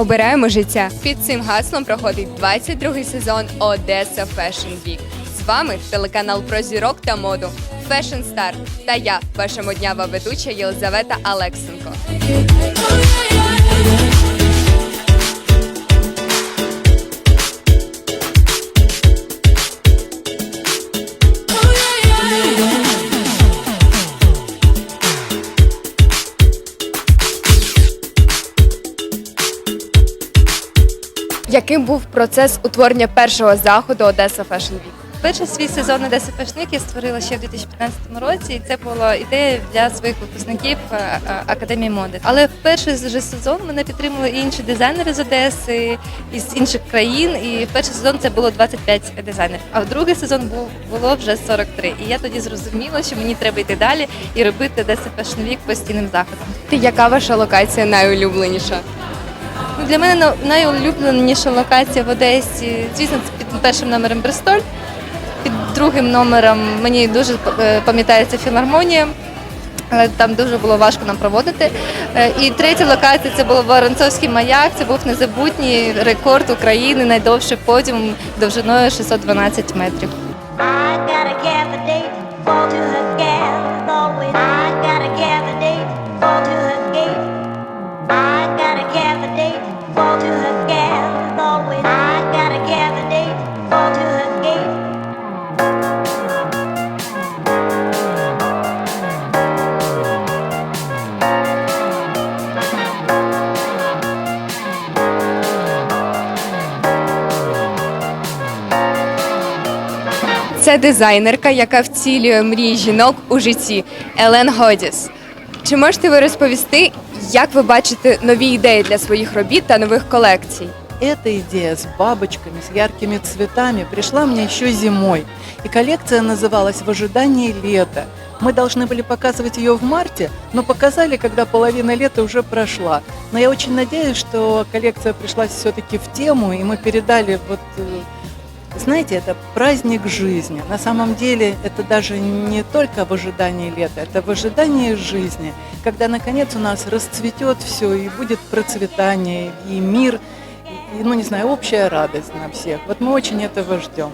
обираємо життя. Під цим гаслом проходить 22-й сезон Одеса Fashion Week. З вами телеканал про зірок та моду Fashion Star та я, ваша моднява ведуча Єлизавета Алексенко. Яким був процес утворення першого заходу Одеса Fashion Week? Перший свій сезон Одеса Fashion Week я створила ще в 2015 році, і це була ідея для своїх випускників е, е, академії моди. Але в перший же сезон мене підтримали і інші дизайнери з Одеси із інших країн. І в перший сезон це було 25 дизайнерів. А в другий сезон був було вже 43. І я тоді зрозуміла, що мені треба йти далі і робити Одеса Fashion Week постійним заходом. Яка ваша локація найулюбленіша? Ну, для мене найулюбленіша локація в Одесі, звісно, це під першим номером Бристоль. Під другим номером мені дуже е, пам'ятається філармонія. Але там дуже було важко нам проводити. Е, І третя локація це був Воронцовський маяк. Це був незабутній рекорд України, найдовший подіум довжиною 612 метрів. I gotta Це дизайнерка, яка вцілює мрії жінок у житті Елен Годіс. Чи можете ви розповісти, як ви бачите нові ідеї для своїх робіт та нових колекцій? Эта идея с бабочками, с яркими цветами пришла мне еще зимой. И коллекция называлась «В ожидании лета». Мы должны были показывать ее в марте, но показали, когда половина лета уже прошла. Но я очень надеюсь, что коллекция пришлась все-таки в тему, и мы передали вот э, знаете, это праздник жизни. На самом деле это даже не только в ожидании лета, это в ожидании жизни, когда наконец у нас расцветет все и будет процветание и мир, и, ну не знаю, общая радость на всех. Вот мы очень этого ждем.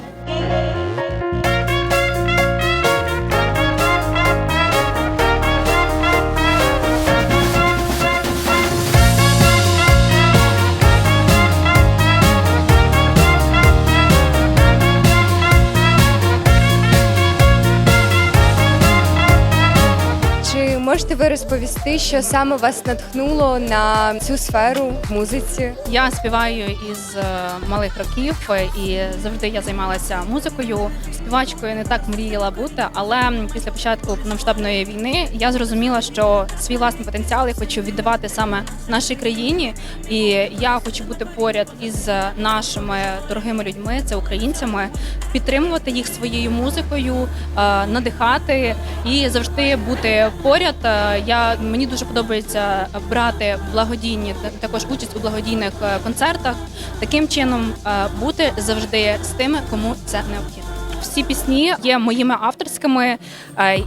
Можете ви розповісти, що саме вас натхнуло на цю сферу в музиці? Я співаю із е, малих років е, і завжди я займалася музикою. Співачкою не так мріяла бути, але після початку повномасштабної війни я зрозуміла, що свій власний потенціал я хочу віддавати саме нашій країні, і я хочу бути поряд із нашими дорогими людьми, це українцями, підтримувати їх своєю музикою, е, надихати і завжди бути поряд. Е, Я мені дуже подобається брати благодійні та- також участь у благодійних е, концертах. Таким чином е, бути завжди з тими, кому це необхідно. Всі пісні є моїми авторськими,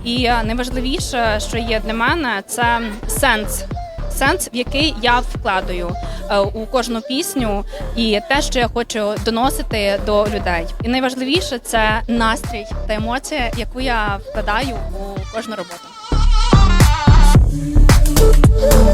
і найважливіше, що є для мене, це сенс. Сенс, в який я вкладаю у кожну пісню, і те, що я хочу доносити до людей. І найважливіше це настрій та емоція, яку я вкладаю у кожну роботу. Я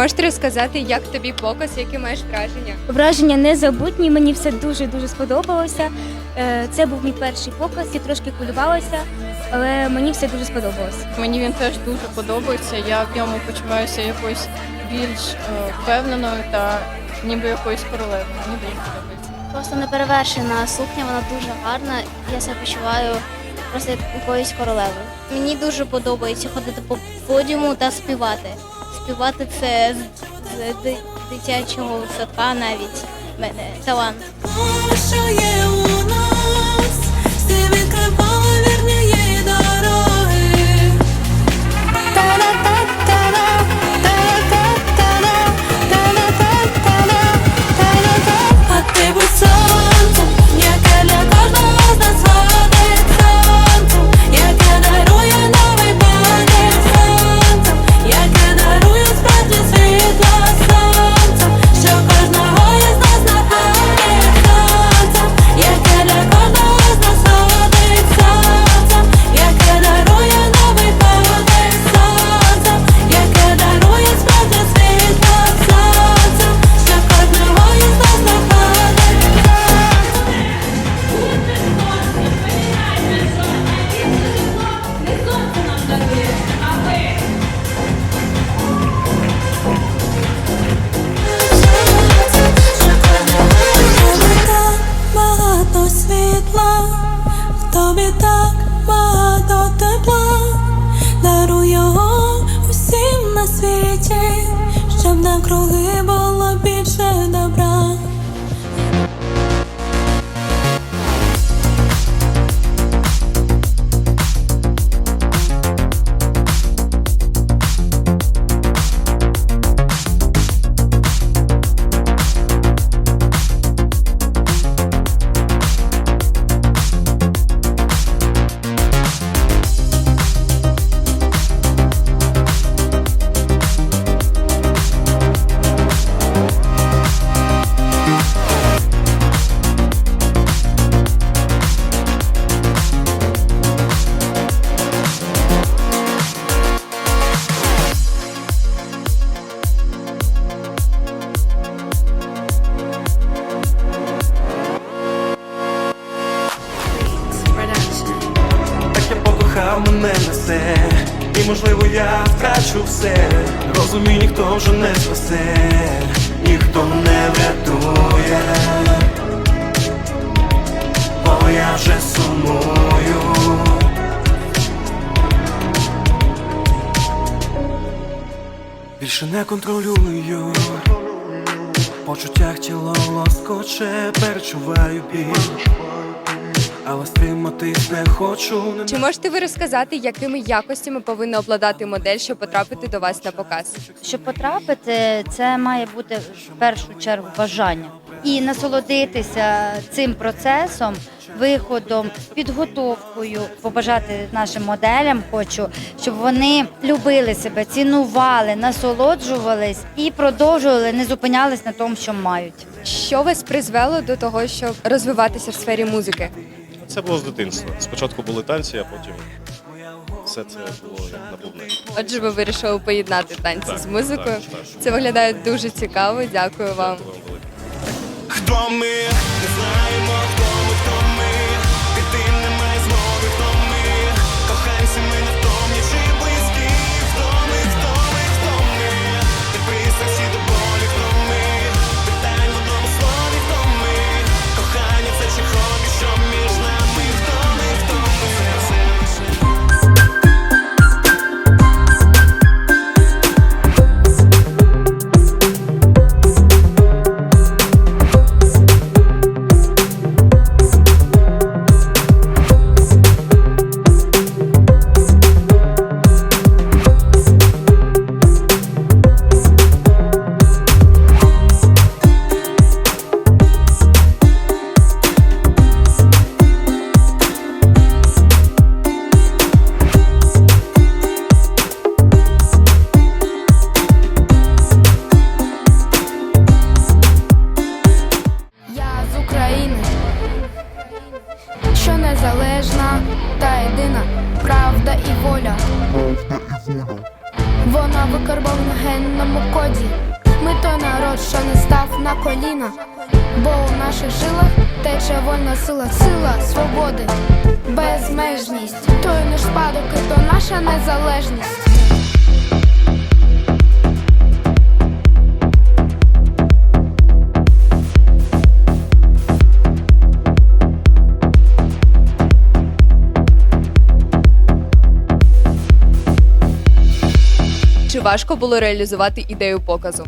Можете розказати, як тобі показ, які маєш враження? Враження незабутні, мені все дуже дуже сподобалося. Е, Це був мій перший показ, я трошки хвилювалася, але мені все дуже сподобалось. Мені він теж дуже подобається. Я в ньому почуваюся якоюсь більш е, впевненою та ніби якоюсь королевою. Мені дуже подобається. Просто неперевершена сукня, вона дуже гарна. Я себе почуваю просто як якоюсь королевою. Мені дуже подобається ходити по подіуму та співати. Співати це з, з ди- дитячого садка навіть мене талант. Несе, і можливо я втрачу все. Розумію, ніхто вже не спасе, ніхто не врятує, бо я вже сумую. Більше не контролюю. Почуттях тіло лоскоче, перечуваю біль. Але стриматись не хочу. Чи можете ви розказати, якими якостями повинна обладати модель, щоб потрапити до вас на показ? Щоб потрапити, це має бути в першу чергу бажання і насолодитися цим процесом, виходом, підготовкою. Побажати нашим моделям хочу, щоб вони любили себе, цінували, насолоджувались і продовжували, не зупинялись на тому, що мають. Що вас призвело до того, щоб розвиватися в сфері музики? Це було з дитинства. Спочатку були танці, а потім все це було як на бубни. Отже, ви вирішили поєднати танці Так, з музикою. так, так. Це виглядає дуже цікаво. Дякую вам. Дякую вам велике. Хто ми? Ми той народ, що не став на коліна, бо у наших жилах тече вольна сила, сила свободи, безмежність. Той наш спадок, і то наша незалежність. Чи важко було реалізувати ідею показу?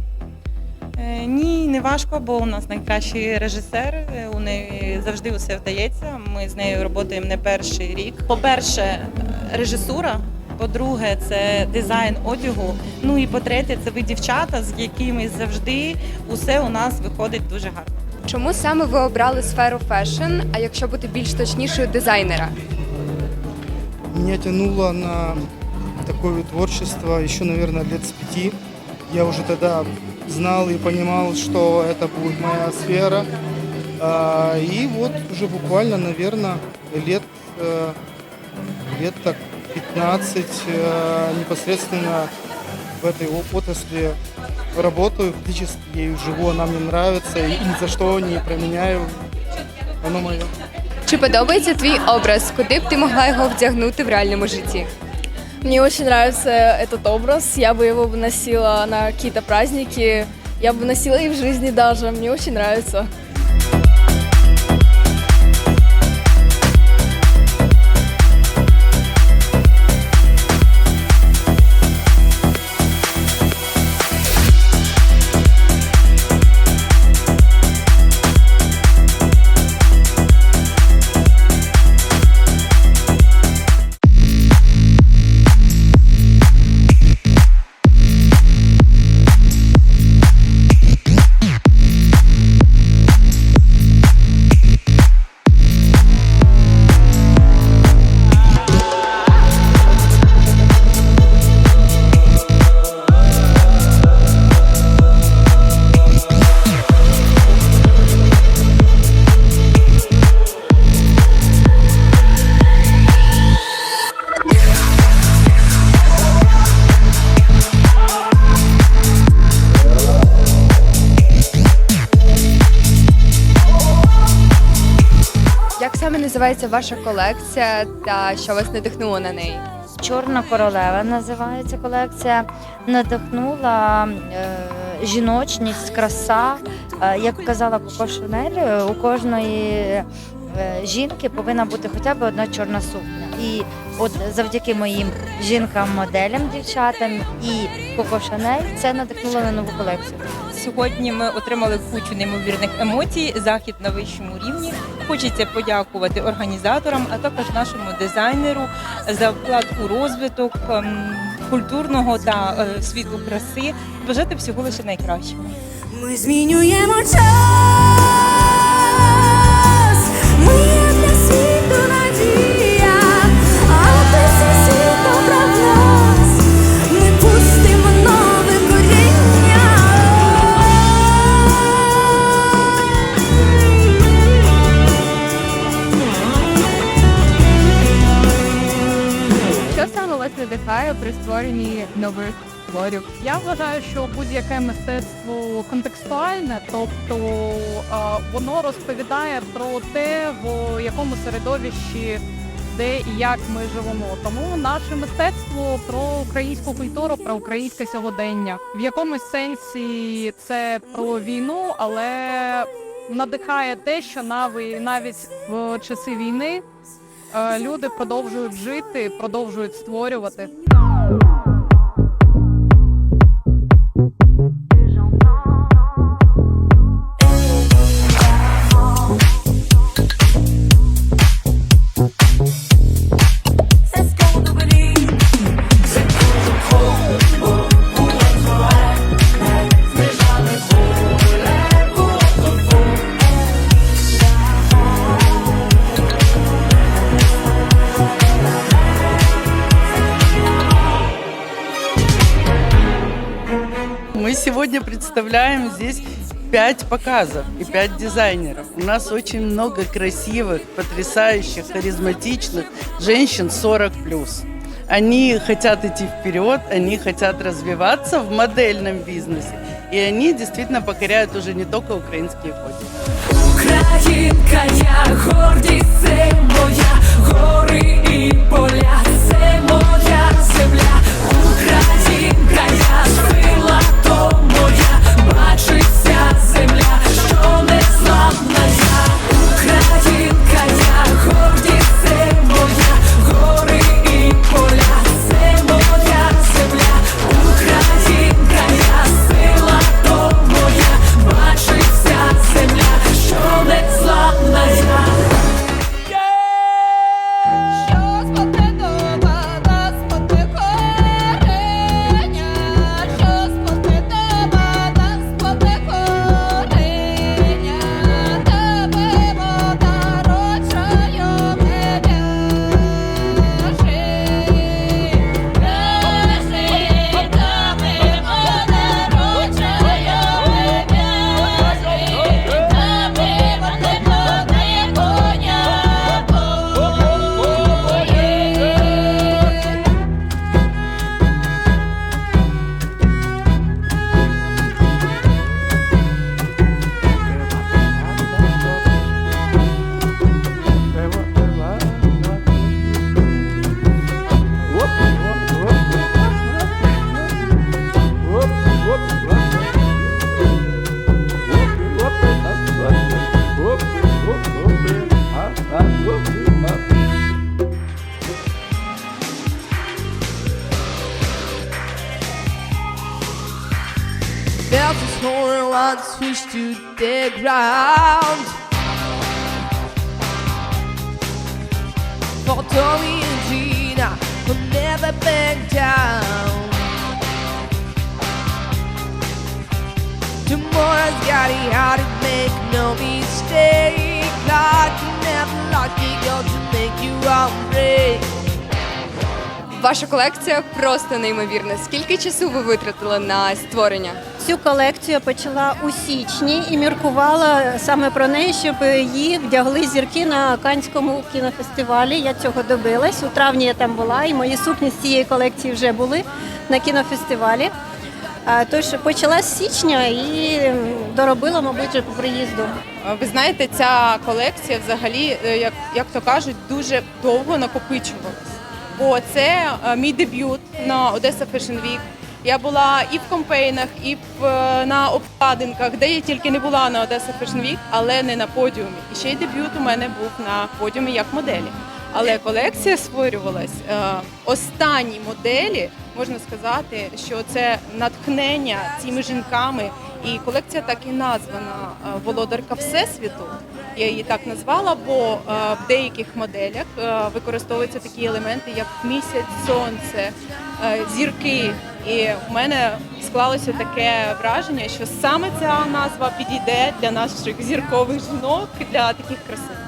Е, Ні, не важко, бо у нас найкращий режисер. е, У неї завжди усе вдається. Ми з нею працюємо не перший рік. По-перше, е, режисура. По-друге, це дизайн одягу. Ну і по-третє, це ви дівчата, з якими завжди усе у нас виходить дуже гарно. Чому саме ви обрали сферу фешн, а якщо бути більш точнішою, дизайнера? Меня тянуло на такое вот творчество еще, наверное, лет с пяти. Я уже тогда знал и понимал, что это будет моя сфера. А, И вот уже буквально, наверное, лет, э, лет так 15 э, непосредственно в этой о- отрасли работаю, фактически ею живу, она мне нравится, и ни за что не променяю. Оно мое. Чи подобається твій образ? Куди б ти могла його вдягнути в реальному житті? Мне очень нравится этот образ. Я бы его бы носила на какие-то праздники. Я бы носила и в жизни даже. Мне очень нравится. Називається ваша колекція та що вас надихнуло на неї? Чорна королева називається колекція. Надихнула е, жіночність, краса. Е, як казала Коко Шанель, е, у кожної е, жінки повинна бути хоча б одна чорна сукня. І от завдяки моїм жінкам-моделям, дівчатам і Коко Шанель це надихнуло на нову колекцію. Сьогодні ми отримали кучу неймовірних емоцій, захід на вищому рівні. Хочеться подякувати організаторам, а також нашому дизайнеру за вклад у розвиток ем, культурного та е, світу краси. Бажати всього лише найкращого. Ми змінюємо час. Надихає при створенні нових творів? Я вважаю, що будь-яке мистецтво контекстуальне, тобто воно розповідає про те, в якому середовищі, де і як ми живемо. Тому наше мистецтво про українську культуру, про українське сьогодення. В якомусь сенсі це про війну, але надихає те, що навіть в часи війни люди продовжують жити, продовжують створювати. Мы сегодня представляем здесь пять показов и пять дизайнеров. У нас очень много красивых, потрясающих, харизматичных женщин 40 плюс. Они хотят идти вперед, они хотят развиваться в модельном бизнесе. И они действительно покоряют уже не только украинские подиумы. Українка, я гордість, це моя гори і поля, це моя земля. Ground. For Tommy and Gina, who never back down. Tomorrow's got it hard to make no mistake. God can never lock it, girl, to make you wrong break. Ваша колекція просто неймовірна. Скільки часу ви витратили на створення? Цю колекцію я почала у січні і міркувала саме про неї, щоб її вдягли зірки на Канському кінофестивалі. Я цього добилась. У травні я там була, і мої сукні з цієї колекції вже були на кінофестивалі. Тож почала з січня і доробила, мабуть, по приїзду. Ви знаєте, ця колекція взагалі, е, як, як то кажуть, дуже довго накопичувалась. Бо це е, мій дебют на Одеса Fashion Week. Я була і в кампейнах, і в, е, на обкладинках, де я тільки не була на Одеса Fashion Week, але не на подіумі. І ще й дебют у мене був на подіумі як моделі. Але колекція створювалась е, останні моделі, можна сказати, що це натхнення цими жінками. І колекція так і названа е, Володарка Всесвіту. Я її так назвала, бо е, в деяких моделях е, використовуються такі елементи, як місяць, сонце, зірки. І в мене склалося таке враження, що саме ця назва підійде для наших зіркових жінок, для таких красивих.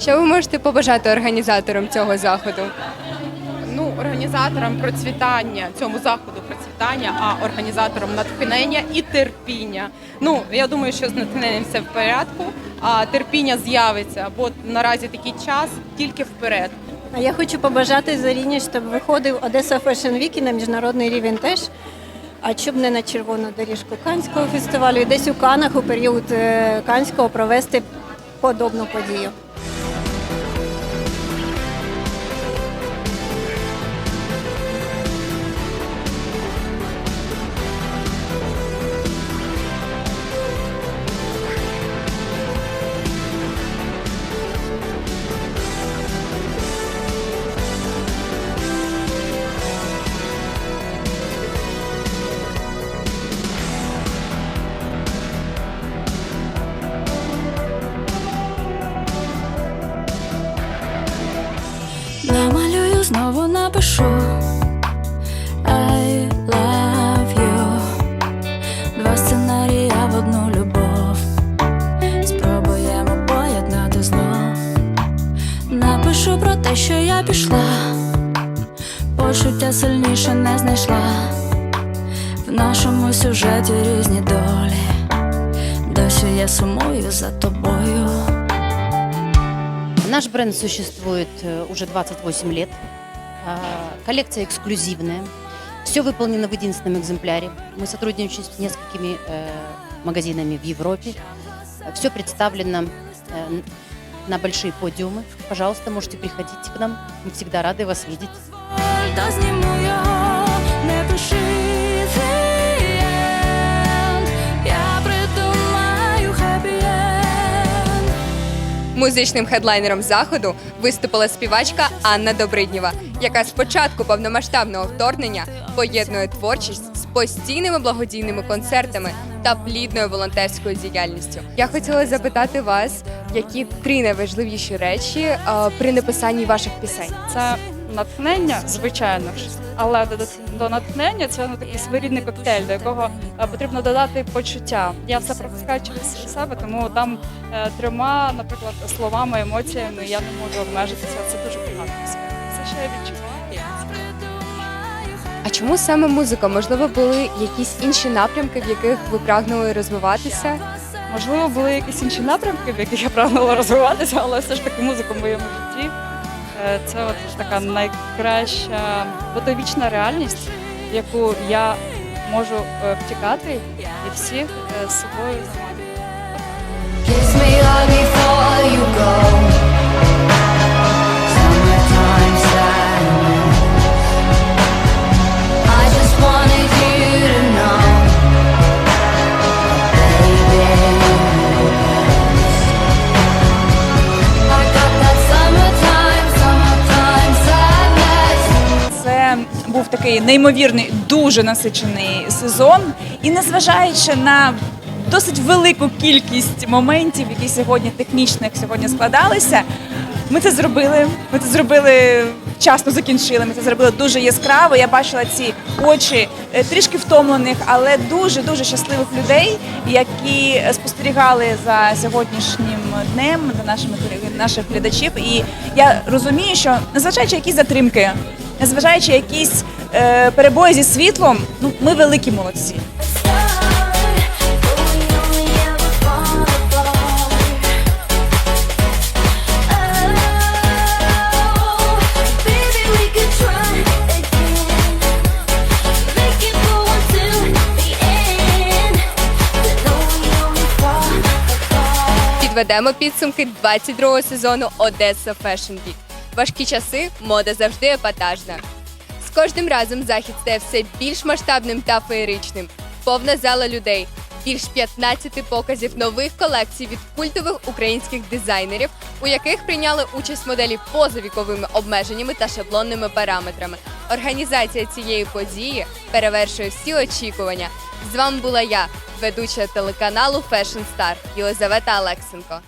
Що ви можете побажати організаторам цього заходу? Ну, організаторам процвітання цьому заходу процвітання, а організаторам натхнення і терпіння. Ну я думаю, що з натхненням все в порядку, а терпіння з'явиться, бо наразі такий час тільки вперед. А я хочу побажати Заріні, щоб виходив Одеса Fashion Week і на міжнародний рівень теж. А щоб не на червону доріжку Канського фестивалю, і десь у Канах у період е, Канського провести подобну подію. Намалюю, знову напишу. I love you. Два сценарія в одну любов. Спробуємо поєднати знов. Напишу про те, що я пішла. Почуття сильніше не знайшла. В нашому сюжеті різні долі. Досі я сумую за Наш бренд существует э, уже 28 лет. А, Коллекция эксклюзивная. Все выполнено в единственном экземпляре. Мы сотрудничаем с несколькими э, магазинами в Европе. Все представлено э, на большие подиумы. Пожалуйста, можете приходить к нам. Мы всегда рады вас видеть. Музичним хедлайнером заходу виступила співачка Анна Добриднєва, яка з початку повномасштабного вторгнення поєднує творчість з постійними благодійними концертами та плідною волонтерською діяльністю. Я хотіла запитати вас, які три найважливіші речі при написанні ваших пісень. Це натхнення, звичайно ж, але до, до натхнення це ну, такий своєрідний коктейль, до якого е, потрібно додати почуття. Я все пропускаю через себе, тому там е, трьома, наприклад, словами, емоціями я не можу обмежитися. Це дуже багато. Це що я відчуваю. А чому саме музика? Можливо, були якісь інші напрямки, в яких ви прагнули розвиватися? Можливо, були якісь інші напрямки, в яких я прагнула розвиватися, але все ж таки музика в моєму житті. Е, Це от така найкраща потовічна реальність, в яку я можу е, втікати і всіх е, з собою Це був такий неймовірний, дуже насичений сезон. І незважаючи на досить велику кількість моментів, які сьогодні технічних сьогодні складалися, ми це зробили. Ми це зробили вчасно закінчили. Ми це зробили дуже яскраво. Я бачила ці очі е, трішки втомлених, але дуже дуже щасливих людей, які спостерігали за сьогоднішнім днем за нашими наших глядачів. І я розумію, що незважаючи якісь затримки, незважаючи якісь е, перебої зі світлом, ну ми великі молодці. Підведемо підсумки 22-го сезону Одеса Fashion Week. Важкі часи, мода завжди епатажна. З кожним разом захід стає все більш масштабним та феєричним. Повна зала людей, більш 15 показів нових колекцій від культових українських дизайнерів, у яких прийняли участь моделі поза віковими обмеженнями та шаблонними параметрами. Організація цієї події перевершує всі очікування. З вами була я, ведуча телеканалу Fashion Star Єлизавета Алексенко.